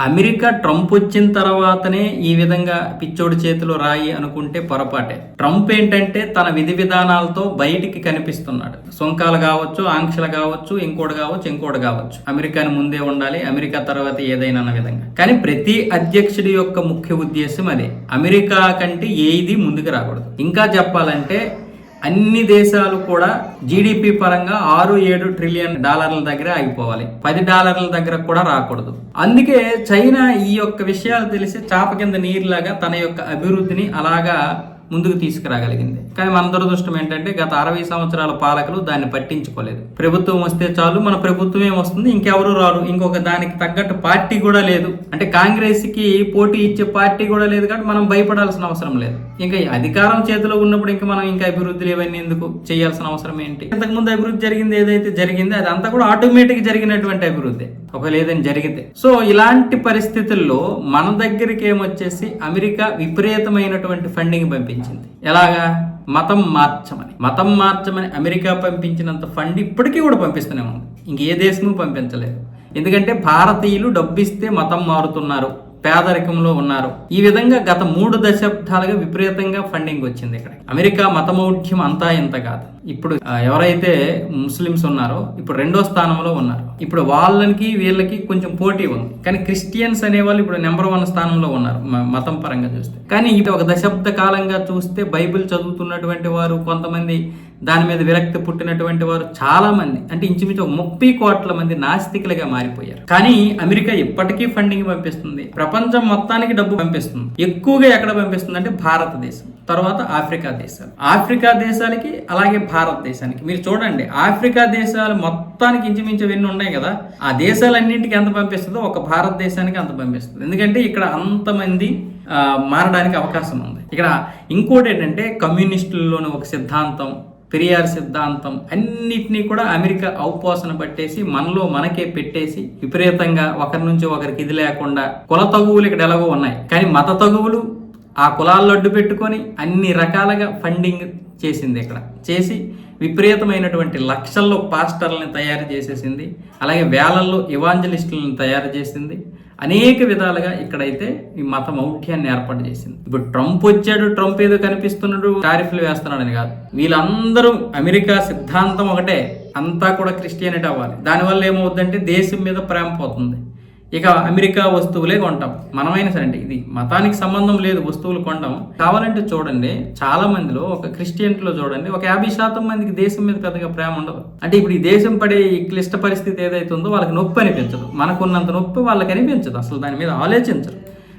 America Trump వచ్చిన తర్వాతనే ఈ విధంగా పిచ్చోడి చేతిలో రాయి అనుకుంటే పొరపాటే. ట్రంప్ ఏంటంటే తన విధి విధానాలతో బయటికి కనిపిస్తున్నాడు. సొంకాలు కావచ్చు ఆంక్షలు కావచ్చు ఇంకోటి కావచ్చు ఇంకోటి కావచ్చు. అమెరికాని ముందే ఉండాలి అమెరికా తర్వాత ఏదైనా అన్న విధంగా. కానీ ప్రతి అధ్యక్షుడి యొక్క ముఖ్య ఉద్దేశం అదే. అమెరికా కంటే ఏది ముందుకు రాకూడదు. ఇంకా చెప్పాలంటే అన్ని దేశాలు కూడా జీడిపి పరంగా ఆరు ఏడు ట్రిలియన్ డాలర్ల దగ్గర ఆగిపోవాలి. పది డాలర్ల దగ్గర కూడా రాకూడదు. అందుకే చైనా ఈ యొక్క విషయాలు తెలిసి చాప కింద నీరులాగా తన యొక్క అభివృద్ధిని అలాగా ముందుకు తీసుకురాగలిగింది. కానీ మన దురదృష్టం ఏంటంటే గత అరవై సంవత్సరాల పాలకులు దాన్ని పట్టించుకోలేదు. ప్రభుత్వం వస్తే చాలు మన ప్రభుత్వమే వస్తుంది ఇంకెవరు రారు. ఇంకొక దానికి తగ్గట్టు పార్టీ కూడా లేదు. అంటే కాంగ్రెస్కి పోటీ ఇచ్చే పార్టీ కూడా లేదు కాబట్టి మనం భయపడాల్సిన అవసరం లేదు. ఇంకా ఈ అధికారం చేతిలో ఉన్నప్పుడు ఇంకా మనం ఇంకా అభివృద్ధులు ఇవన్నీ ఎందుకు చేయాల్సిన అవసరం ఏంటి? ఇంతకుముందు అభివృద్ధి జరిగింది ఏదైతే జరిగిందో అది కూడా ఆటోమేటిక్ జరిగినటువంటి అభివృద్ధి. ఒక లేదని జరిగితే. సో ఇలాంటి పరిస్థితుల్లో మన దగ్గరికి ఏమొచ్చేసి అమెరికా విపరీతమైనటువంటి ఫండింగ్ పంపించింది. ఎలాగా? మతం మార్చమని. మతం మార్చమని అమెరికా పంపించినంత ఫండ్ ఇప్పటికీ కూడా పంపిస్తూనే ఉంది. ఇంక ఏ దేశము పంపించలేదు. ఎందుకంటే భారతీయులు డబ్బిస్తే మతం మారుతున్నారు. పేదరికంలో ఉన్నారు. ఈ విధంగా గత మూడు దశాబ్దాలుగా విపరీతంగా ఫండింగ్ వచ్చింది ఇక్కడ అమెరికా మతమౌఢ్యం అంతా ఇంత కాదు. ఇప్పుడు ఎవరైతే ముస్లిమ్స్ ఉన్నారో ఇప్పుడు రెండో స్థానంలో ఉన్నారు. ఇప్పుడు వాళ్ళకి వీళ్ళకి కొంచెం పోటీ ఉంది. కానీ క్రిస్టియన్స్ అనేవాళ్ళు ఇప్పుడు నెంబర్ వన్ స్థానంలో ఉన్నారు మతం పరంగా చూస్తే. కానీ ఇది ఒక దశాబ్ద కాలంగా చూస్తే బైబిల్ చదువుతున్నటువంటి వారు కొంతమంది దాని మీద విరక్తి పుట్టినటువంటి వారు చాలామంది అంటే ఇంచుమించు ముప్పై కోట్ల మంది నాస్తికులుగా మారిపోయారు. కానీ అమెరికా ఇప్పటికీ ఫండింగ్ పంపిస్తుంది ప్రపంచం మొత్తానికి డబ్బు పంపిస్తుంది ఎక్కువగా ఎక్కడ పంపిస్తుంది అంటే భారతదేశం తర్వాత ఆఫ్రికా దేశాలు. ఆఫ్రికా దేశాలకి అలాగే భారతదేశానికి. మీరు చూడండి ఆఫ్రికా దేశాలు మొత్తానికి ఇంచుమించు ఎన్ని ఉన్నాయి కదా ఆ దేశాలన్నింటికి ఎంత పంపిస్తుందో ఒక భారతదేశానికి అంత పంపిస్తుంది. ఎందుకంటే ఇక్కడ అంతమంది మారడానికి అవకాశం ఉంది. ఇక్కడ ఇంకోటి ఏంటంటే కమ్యూనిస్టుల్లోని ఒక సిద్ధాంతం పెరియార్ సిద్ధాంతం అన్నిటినీ కూడా అమెరికా ఔపోసన పట్టేసి మనలో మనకే పెట్టేసి విపరీతంగా ఒకరి నుంచి ఒకరికి ఇది లేకుండా కుల తగువులు ఇక్కడ ఎలాగో ఉన్నాయి. కానీ మత తగువులు ఆ కులాల్లో అడ్డు పెట్టుకొని అన్ని రకాలుగా ఫండింగ్ చేసింది ఇక్కడ. చేసి విపరీతమైనటువంటి లక్షల్లో పాస్టర్లను తయారు చేసేసింది. అలాగే వేలల్లో ఇవాంజలిస్టులను తయారు చేసింది. అనేక విధాలుగా ఇక్కడైతే ఈ మత మౌఢ్యాన్ని ఏర్పాటు చేసింది. ఇప్పుడు ట్రంప్ వచ్చాడు ట్రంప్ ఏదో కనిపిస్తున్నాడు టారిఫ్లు వేస్తున్నాడని కాదు. వీళ్ళందరూ అమెరికా సిద్ధాంతం ఒకటే అంతా కూడా క్రిస్టియానిటీ అవ్వాలి. దానివల్ల ఏమవుతుందంటే దేశం మీద ప్రేమ పోతుంది. ఇక అమెరికా వస్తువులే కొంటాం. మనమైనా సరే అండి ఇది మతానికి సంబంధం లేదు వస్తువులు కొంటాం కావాలంటే చూడండి చాలా మందిలో ఒక క్రిస్టియన్లో చూడండి ఒక యాభై శాతం మందికి దేశం మీద పెద్దగా ప్రేమ ఉండదు. అంటే ఇప్పుడు ఈ దేశం పడే ఈ క్లిష్ట పరిస్థితి ఏదైతే ఉందో వాళ్ళకి నొప్పి అనిపించదు. మనకున్నంత నొప్పి వాళ్ళకి అనిపించదు అసలు దాని మీద ఆలోచించరు.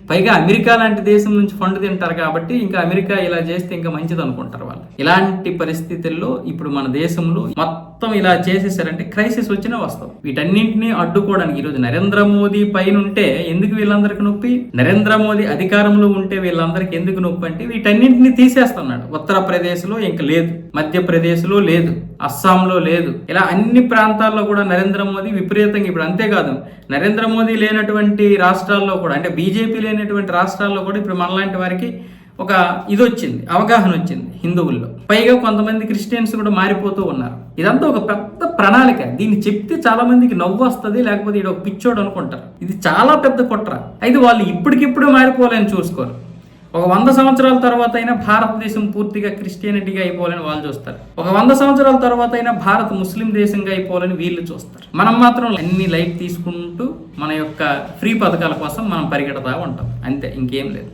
పైగా అమెరికా లాంటి దేశం నుంచి ఫండ్ తింటారు కాబట్టి ఇంకా అమెరికా ఇలా చేస్తే ఇంకా మంచిది అనుకుంటారు వాళ్ళు. ఇలాంటి పరిస్థితుల్లో ఇప్పుడు మన దేశంలో మొత్తం ఇలా చేసేసారంటే క్రైసిస్ వచ్చినా వస్తాం. వీటన్నింటినీ అడ్డుకోవడానికి ఈరోజు నరేంద్ర మోదీ పైన ఉంటే ఎందుకు వీళ్ళందరికీ నొప్పి? నరేంద్ర మోదీ అధికారంలో ఉంటే వీళ్ళందరికీ ఎందుకు నొప్పి అంటే వీటన్నింటినీ తీసేస్తున్నాడు. ఉత్తరప్రదేశ్లో ఇంకా లేదు. మధ్యప్రదేశ్లో లేదు. అస్సాంలో లేదు. ఇలా అన్ని ప్రాంతాల్లో కూడా నరేంద్ర మోదీ విపరీతంగా ఇప్పుడు అంతేకాదు. నరేంద్ర మోదీ లేనటువంటి రాష్ట్రాల్లో కూడా అంటే బీజేపీ లేనటువంటి రాష్ట్రాల్లో కూడా ఇప్పుడు మనలాంటి వారికి ఒక ఇది వచ్చింది అవగాహన వచ్చింది హిందువుల్లో. పైగా కొంతమంది క్రిస్టియన్స్ కూడా మారిపోతూ ఉన్నారు. ఇదంతా ఒక పెద్ద ప్రణాళిక. దీన్ని చెప్తే చాలా మందికి నవ్వు వస్తుంది లేకపోతే ఇది ఒక పిచ్చోడు అనుకుంటారు. ఇది చాలా పెద్ద కుట్ర. అయితే వాళ్ళు ఇప్పటికిప్పుడు మారిపోలేని చూసుకోరు. ఒక వంద సంవత్సరాల తర్వాత అయినా భారతదేశం పూర్తిగా క్రిస్టియానిటీగా అయిపోవాలని వాళ్ళు చూస్తారు. ఒక వంద సంవత్సరాల తర్వాత అయినా భారత్ ముస్లిం దేశంగా అయిపోవాలని వీళ్ళు చూస్తారు. మనం మాత్రం అన్ని లైట్ తీసుకుంటూ మన యొక్క ఫ్రీ పథకాల కోసం మనం పరిగెడతా ఉంటాం. అంతే ఇంకేం లేదు.